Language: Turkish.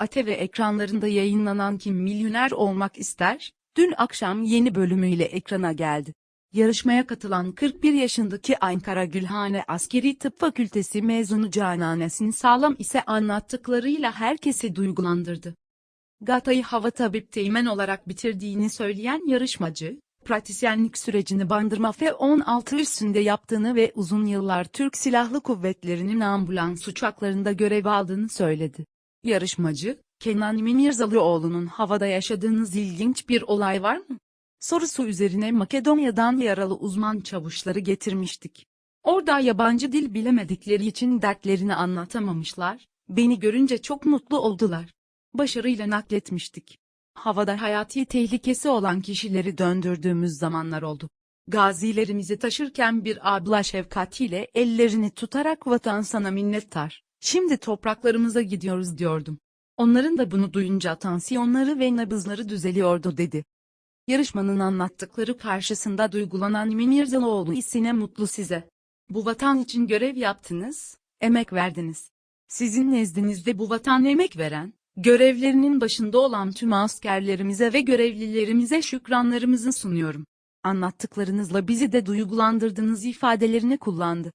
ATV ekranlarında yayınlanan Kim Milyoner Olmak İster, dün akşam yeni bölümüyle ekrana geldi. Yarışmaya katılan 41 yaşındaki Ankara Gülhane Askeri Tıp Fakültesi mezunu Cananesin Sağlam ise anlattıklarıyla herkesi duygulandırdı. Gata'yı hava tabip teğmen olarak bitirdiğini söyleyen yarışmacı, pratisyenlik sürecini Bandırma F-16 üstünde yaptığını ve uzun yıllar Türk Silahlı Kuvvetleri'nin ambulans uçaklarında görev aldığını söyledi. Yarışmacı, Kenan İmirzalıoğlu'nun havada yaşadığınız ilginç bir olay var mı? Sorusu üzerine Makedonya'dan yaralı uzman çavuşları getirmiştik. Orada yabancı dil bilemedikleri için dertlerini anlatamamışlar, beni görünce çok mutlu oldular. Başarıyla nakletmiştik. Havada hayati tehlikesi olan kişileri döndürdüğümüz zamanlar oldu. Gazilerimizi taşırken bir abla şefkatiyle ellerini tutarak vatan sana minnettar. Şimdi topraklarımıza gidiyoruz diyordum. Onların da bunu duyunca tansiyonları ve nabızları düzeliyordu dedi. Yarışmanın anlattıkları karşısında duygulanan Mirzalıoğlu isine mutlu size. Bu vatan için görev yaptınız, emek verdiniz. Sizin nezdinizde bu vatan emek veren, görevlerinin başında olan tüm askerlerimize ve görevlilerimize şükranlarımızı sunuyorum. Anlattıklarınızla bizi de duygulandırdınız ifadelerini kullandı.